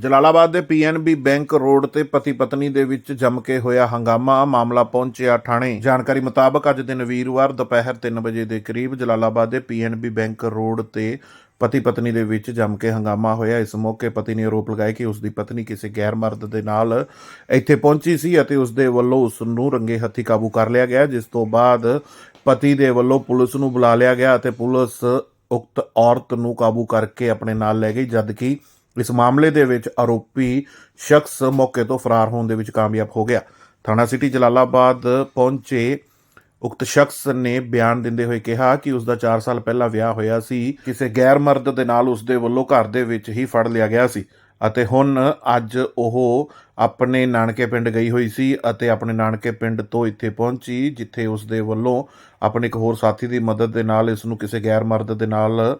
ਜਲਾਲਾਬਾਦ ਦੇ PNB bank road ਤੇ ਪਤੀ ਪਤਨੀ ਦੇ ਵਿੱਚ ਜੰਮ ਕੇ ਹੋਇਆ ਹੰਗਾਮਾ। ਮਾਮਲਾ ਪਹੁੰਚਿਆ ਥਾਣੇ। ਜਾਣਕਾਰੀ ਮੁਤਾਬਕ ਅੱਜ ਦਿਨ ਵੀਰਵਾਰ ਦੁਪਹਿਰ 3 ਵਜੇ ਦੇ ਕਰੀਬ ਜਲਾਲਾਬਾਦ ਦੇ ਪੀਐਨਬੀ ਬੈਂਕ ਰੋਡ ਤੇ ਪਤੀ ਪਤਨੀ ਦੇ ਵਿੱਚ ਜੰਮ ਕੇ ਹੰਗਾਮਾ ਹੋਇਆ। ਇਸ ਮੌਕੇ ਪਤੀ ਨੇ ਆਰੋਪ ਲਗਾਇਆ ਕਿ ਉਸ ਦੀ ਪਤਨੀ ਕਿਸੇ ਗੈਰ ਮਰਦ ਦੇ ਨਾਲ ਇੱਥੇ ਪਹੁੰਚੀ ਸੀ ਅਤੇ ਉਸ ਦੇ ਵੱਲੋਂ ਉਸ ਨੂੰ ਰੰਗੇ ਹੱਥੀ ਕਾਬੂ ਕਰ ਲਿਆ ਗਿਆ, ਜਿਸ ਤੋਂ ਬਾਅਦ ਪਤੀ ਦੇ ਵੱਲੋਂ ਪੁਲਿਸ ਨੂੰ ਬੁਲਾ ਲਿਆ ਗਿਆ ਅਤੇ ਪੁਲਿਸ ਉਕਤ ਔਰਤ ਨੂੰ ਕਾਬੂ ਕਰਕੇ ਆਪਣੇ ਨਾਲ ਲੈ ਗਈ, ਜਦਕਿ ਇਸ ਮਾਮਲੇ ਦੇ ਵਿੱਚ ਆਰੋਪੀ ਸ਼ਖਸ ਮੌਕੇ ਤੋਂ ਫਰਾਰ ਹੋਣ ਦੇ ਵਿੱਚ ਕਾਮਯਾਬ ਹੋ ਗਿਆ। ਥਾਣਾ ਸਿਟੀ ਜਲਾਲਾਬਾਦ ਪਹੁੰਚੇ ਉਕਤ ਸ਼ਖਸ ਨੇ ਬਿਆਨ ਦਿੰਦੇ ਹੋਏ ਕਿਹਾ ਕਿ ਉਸ ਦਾ 4 ਸਾਲ ਪਹਿਲਾਂ ਵਿਆਹ ਹੋਇਆ ਸੀ। ਕਿਸੇ ਗੈਰ ਮਰਦ ਦੇ ਨਾਲ ਉਸ ਦੇ ਵੱਲੋਂ ਘਰ ਦੇ ਵਿੱਚ ਹੀ ਫੜ ਲਿਆ ਗਿਆ ਸੀ ਅਤੇ ਹੁਣ ਅੱਜ ਉਹ ਆਪਣੇ ਨਾਨਕੇ ਪਿੰਡ ਗਈ ਹੋਈ ਸੀ ਅਤੇ ਆਪਣੇ ਨਾਨਕੇ ਪਿੰਡ ਤੋਂ ਇੱਥੇ ਪਹੁੰਚੀ, ਜਿੱਥੇ ਉਸ ਦੇ ਵੱਲੋਂ ਆਪਣੇ ਇੱਕ ਹੋਰ ਸਾਥੀ ਦੀ ਮਦਦ ਦੇ ਨਾਲ ਇਸ ਨੂੰ ਕਿਸੇ ਗੈਰ ਮਰਦ ਦੇ ਨਾਲ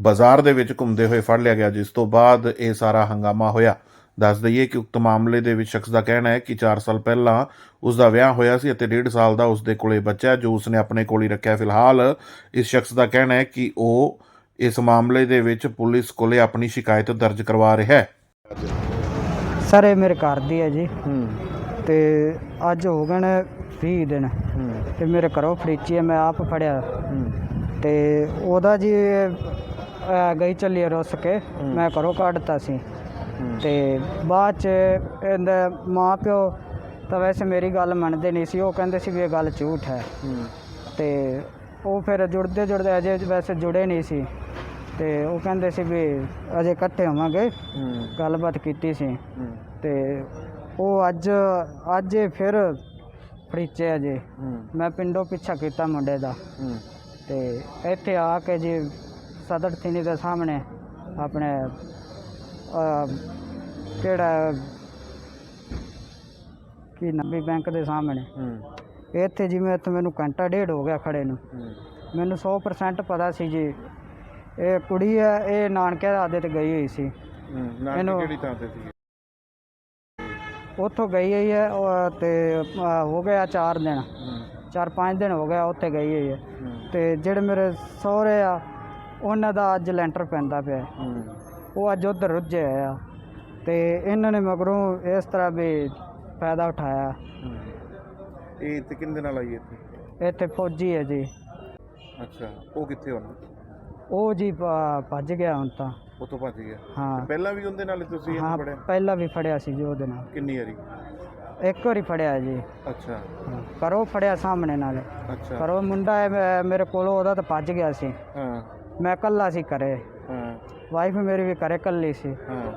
ਬਾਜ਼ਾਰ ਦੇ ਵਿੱਚ ਘੁੰਮਦੇ ਹੋਏ ਫੜ ਲਿਆ ਗਿਆ ਜਿਸ ਤੋਂ ਬਾਅਦ ਇਹ ਸਾਰਾ ਹੰਗਾਮਾ ਹੋਇਆ। ਦੱਸ ਦਈਏ ਕਿ ਉਕਤ ਮਾਮਲੇ ਦੇ ਵਿੱਚ ਸ਼ਖਸ ਦਾ ਕਹਿਣਾ ਹੈ ਕਿ 4 ਸਾਲ ਪਹਿਲਾਂ ਉਸ ਦਾ ਵਿਆਹ ਹੋਇਆ ਸੀ ਅਤੇ 1.5 ਸਾਲ ਦਾ ਉਸ ਦੇ ਕੋਲੇ ਬੱਚਾ ਜੋ ਉਸਨੇ ਆਪਣੇ ਕੋਲ ਹੀ ਰੱਖਿਆ। ਫਿਲਹਾਲ ਇਸ ਸ਼ਖਸ ਦਾ ਕਹਿਣਾ ਹੈ ਕਿ ਉਹ ਇਸ ਮਾਮਲੇ ਦੇ ਵਿੱਚ ਪੁਲਿਸ ਕੋਲੇ ਆਪਣੀ ਸ਼ਿਕਾਇਤ ਦਰਜ ਕਰਵਾ ਰਿਹਾ ਹੈ। ਸਰ ਇਹ ਮੇਰੇ ਘਰ ਦੀ ਹੈ ਜੀ। ਹੂੰ। ਤੇ ਅੱਜ ਹੋ ਗਏ ਨੇ 20 ਦਿਨ। ਤੇ ਮੇਰੇ ਘਰੋਂ ਫੜੀਚੀ ਹੈ ਮੈਂ ਆਪ ਫੜਿਆ। ਹੂੰ। ਤੇ ਉਹਦਾ ਜੀ ਅਹ, ਗਈ ਚੱਲੀ ਰੁੱਸ ਕੇ ਮੈਂ ਘਰੋਂ ਕੱਢਤਾ ਸੀ। ਤੇ ਬਾਅਦ ਚ ਇਹਦੇ ਮਾਂ ਪਿਓ ਤਾਂ ਵੈਸੇ ਮੇਰੀ ਗੱਲ ਮੰਨਦੇ ਨਹੀਂ ਸੀ ਉਹ ਕਹਿੰਦੇ ਸੀ ਵੀ ਇਹ ਗੱਲ ਝੂਠ ਹੈ। ਤੇ ਉਹ ਫਿਰ ਜੁੜਦੇ ਜੁੜਦੇ ਅਜੇ ਵੈਸੇ ਜੁੜੇ ਨਹੀਂ ਸੀ। ਤੇ ਉਹ ਕਹਿੰਦੇ ਸੀ ਵੀ ਅਜੇ ਇਕੱਠੇ ਹੋਵਾਂਗੇ। ਗੱਲਬਾਤ ਕੀਤੀ ਸੀ। ਤੇ ਉਹ ਅੱਜ ਅੱਜ ਇਹ ਫਿਰ ਫੜੀਚੇ ਅਜੇ। ਮੈਂ ਪਿੰਡੋਂ ਪਿੱਛਾ ਕੀਤਾ ਮੁੰਡੇ ਦਾ। ਤੇ ਇੱਥੇ ਆ ਕੇ ਜੀ ਸਦਰ ਥਿਨੀ ਦੇ ਸਾਹਮਣੇ ਆਪਣੇ ਕਿਹੜਾ ਕੀ ਨੰਬੀ ਬੈਂਕ ਦੇ ਸਾਹਮਣੇ। ਹੂੰ। ਇੱਥੇ ਜਿਵੇਂ ਇੱਥੇ ਮੈਨੂੰ ਘੰਟਾ ਡੇਢ ਹੋ ਗਿਆ ਖੜੇ ਨੂੰ। ਮੈਨੂੰ 100% ਪਤਾ ਸੀ ਜੀ ਇਹ ਕੁੜੀ ਹੈ ਇਹ ਨਾਨਕੇ ਆਦੇ ਤੇ ਗਈ ਹੋਈ ਸੀ। ਨਾਨਕੀ ਇਹਨੂੰ- ਕਿਹੜੀ ਥਾਂ ਤੇ ਸੀ? ਉੱਥੋਂ ਗਈ ਹੋਈ ਹੈ ਤੇ ਹੋ ਗਿਆ 4 ਦਿਨ। ਹੂੰ। 4-5 ਦਿਨ ਹੋ ਗਿਆ ਉੱਥੇ ਗਈ ਹੋਈ ਹੂੰ। ਤੇ ਜਿਹੜੇ ਮੇਰੇ ਸਹੁਰੇ ਆ ਉਹਨਾਂ ਦਾ ਅੱਜ ਲੈਂਟਰ ਪੈਂਦਾ ਪਿਆ ਹੂੰ। ਉਹ ਅੱਜ ਉਧਰ ਰੁੱਝੇ ਹੋਏ ਆ ਤੇ ਇਹਨਾਂ ਨੇ ਮਗਰੋਂ ਇਸ ਤਰ੍ਹਾਂ ਵੀ ਫਾਇਦਾ ਉਠਾਇਆ। ਇਹ ਤੇ ਕਿੰਨੇ ਨਾਲ ਆਈ ਇੱਥੇ? ਇੱਥੇ ਫੌਜੀ ਹੈ ਜੀ। ਅੱਛਾ ਉਹ ਕਿੱਥੇ ਹੁਣ? ਉਹ ਜੀ ਭ- ਭੱਜ ਗਿਆ ਹੁਣ ਤਾਂ। ਉਤੋਂ ਭੱਜ ਗਿਆ। ਹਾਂ। ਪਹਿਲਾਂ ਵੀ ਉਹਦੇ ਨਾਲ ਤੁਸੀਂ ਹਾਂ ਇਹਨੂੰ ਪੜਿਆ ਪਹਿਲਾਂ ਵੀ ਫੜਿਆ ਸੀ ਜੀ ਉਹਦੇ ਨਾਲ। ਕਿੰਨੀ ਵਾਰੀ? ਇੱਕ ਵਾਰੀ ਫੜਿਆ ਜੀ। ਅੱਛਾ। ਹਾਂ, ਕਰੋ ਫੜਿਆ ਸਾਹਮਣੇ ਨਾਲ। ਅੱਛਾ। ਕਰੋ ਮੁੰਡਾ ਹੈ ਮੈਂ- ਮੇਰੇ ਕੋਲੋਂ ਉਹਦਾ ਤਾਂ ਭੱਜ ਗਿਆ ਸੀ। ਹਾਂ। ਮੈਂ ਇਕੱਲਾ ਸੀ ਘਰੇ। ਹਾਂ। ਵਾਈਫ ਮੇਰੀ ਵੀ ਘਰੇ ਇਕੱਲੀ ਸੀ। ਹਾਂ।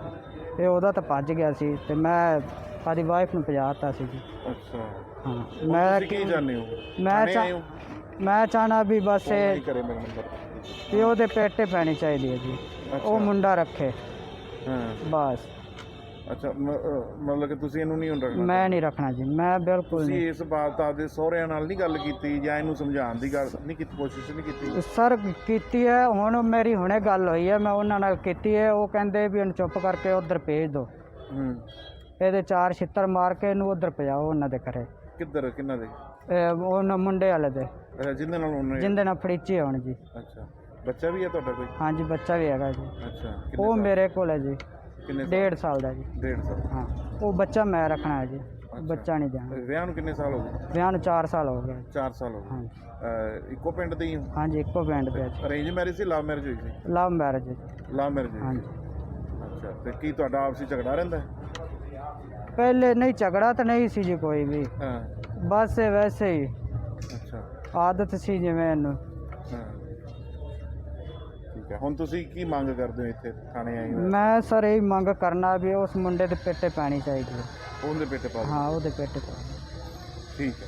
ਇਹ ਉਹਦਾ ਤਾਂ ਭੱਜ ਗਿਆ ਸੀ ਤੇ ਮੈਂ ਆਦੀ ਵਾਈਫ ਨੂੰ ਭਜਾਤਾ ਸੀ ਜੀ। ਅੱਛਾ। ਹਾਂ ਮੈਂ ਮੈਂ ਤੁਸੀਂ ਕੀ ਜਾਣਦੇ ਹੋ? ਮੈਂ ਥਾਣੇ ਚਾ- ਆਏ ਹੋ? ਮੈਂ ਚਾਹਨਾ ਵੀ ਬਸ ਫੋਨ ਇਹ ਨਹੀਂ ਕਰੇ ਮੇਰਾ ਨੰਬਰ ਵੀ ਉਹਦੇ ਪੇਟੇ ਪੈਣੀ ਚਾਹੀਦੀ ਹੈ ਜੀ। ਉਹ ਮੁੰਡਾ ਰੱਖੇ। ਹਾਂ। ਬਸ। ਅੱਛਾ ਮ- ਅਹ ਮਤਲਬ ਕਿ ਤੁਸੀਂ ਇਹਨੂੰ ਨਹੀਂ ਹੁਣ ਰੱਖਣਾ ਮੈਂ ਨਹੀਂ ਰੱਖਣਾ ਜੀ ਮੈਂ ਬਿਲਕੁਲ ਤੁਸੀਂ ਨਹੀਂ। ਇਸ ਬਾਤ ਆਪਦੇ ਸਹੁਰਿਆਂ ਨਾਲ ਨਹੀਂ ਗੱਲ ਕੀਤੀ ਜਾਂ ਇਹਨੂੰ ਸਮਝਾਉਣ ਦੀ ਗੱਲ ਨਹੀਂ ਕੀਤੀ ਕੋਸ਼ਿਸ਼ ਨਹੀਂ ਕੀਤੀ। ਸਰ ਕੀਤੀ ਹੈ ਹੁਣ ਮੇਰੀ ਹੁਣੇ ਗੱਲ ਹੋਈ ਹੈ ਮੈਂ ਉਹਨਾਂ ਨਾਲ ਕੀਤੀ ਹੈ ਉਹ ਕਹਿੰਦੇ ਵੀ ਇਹਨੂੰ ਚੁੱਪ ਕਰਕੇ ਉਧਰ ਭੇਜ ਦਿਓ। ਹੂੰ। ਇਹਦੇ ਚਾਰ ਛਿੱਤਰ ਮਾਰ ਕੇ ਇਹਨੂੰ ਉਧਰ ਭਜਾਓ ਉਹਨਾਂ ਦੇ ਘਰੇ। ਕਿੱਧਰ ਕਿੰਨਾ ਦੇ? ਇਹ ਉਹਨਾਂ ਮੁੰਡੇ ਵਾਲੇ ਦੇ। ਅੱਛਾ ਜਿੰਦੇ ਨਾਲ ਉਹਨੇ ਜਿੰਦੇ ਨਾਲ ਫੜੀਚੇ ਹੋਣ ਜੀ। ਅੱਛਾ। ਬੱਚਾ ਵੀ ਹੈ ਤੁਹਾਡਾ ਕੋਈ? ਹਾਂਜੀ ਬੱਚਾ ਵੀ ਹੈਗਾ ਜੀ। ਅੱਛਾ ਉਹ ਕਿੰਨੇ ਮੇਰੇ ਕੋਲ ਹੈ ਜੀ। ਕਿੰਨੇ ਸਾਲ? ਡੇਢ ਸਾਲ ਦਾ ਜੀ। ਡੇਢ ਸਾਲ। ਹਾਂ। ਉਹ ਬੱਚਾ ਮੈਂ ਰੱਖਣਾ ਹੈ ਜੀ। ਬੱਚਾ ਨਹੀਂ ਦੇਣਾ। ਵਿਆਹ ਨੂੰ ਕਿੰਨੇ ਸਾਲ ਹੋ ਗਏ? ਵਿਆਹ ਨੂੰ 4 ਸਾਲ ਹੋ ਗਏ। 4 ਸਾਲ ਹੋ ਗਏ। ਹਾਂਜੀ। ਅਹ ਇੱਕੋ ਪਿੰਡ ਦੇ ਹੀ ਹੋ? ਹਾਂਜੀ ਇੱਕੋ ਪਿੰਡ ਦੇ ਜੀ। ਅਰੇਂਜ ਮੈਰਿਜ ਸੀ ਲਵ ਮੈਰਿਜ ਹੋਈ ਸੀ? ਲਵ ਮੈਰਿਜ ਲਵ ਮੈਰਿਜ ਹਾਂਜੀ। ਅੱਛਾ ਤੇ ਕੀ ਤੁਹਾਡਾ ਆਪਸੀ ਝਗੜਾ ਰਹਿੰਦਾ ਹੈ? ਪਹਿਲੇ ਨਹੀਂ ਝਗੜਾ ਤਾਂ ਨਹੀਂ ਸੀ ਜੀ ਕੋਈ ਵੀ। ਹਾਂ। ਬਸ ਇਹ ਵੈਸੇ ਹੀ ਅੱਛਾ। ਆਦਤ ਸੀ ਜਿਵੇਂ ਇਹਨੂੰ। ਹਾਂ। ਹੈ। ਹੁਣ ਤੁਸੀਂ ਕੀ ਮੰਗ ਕਰਦੇ ਹੋ ਇੱਥੇ ਥਾਣੇ ਆਏ ਹੋ ਮੈਂ ਸਰ ਇਹ ਮੰਗ ਕਰਨਾ ਵੀ ਉਸ ਮੁੰਡੇ ਦੇ ਪੇਟੇ ਪੈਣੀ ਚਾਹੀਦੀ ਹੈ। ਉਹਦੇ ਪੇਟੇ ਪਾ ਦਿਓ। ਹਾਂ ਉਹਦੇ ਪੇਟੇ ਪਾ ਠੀਕ ਹੈ।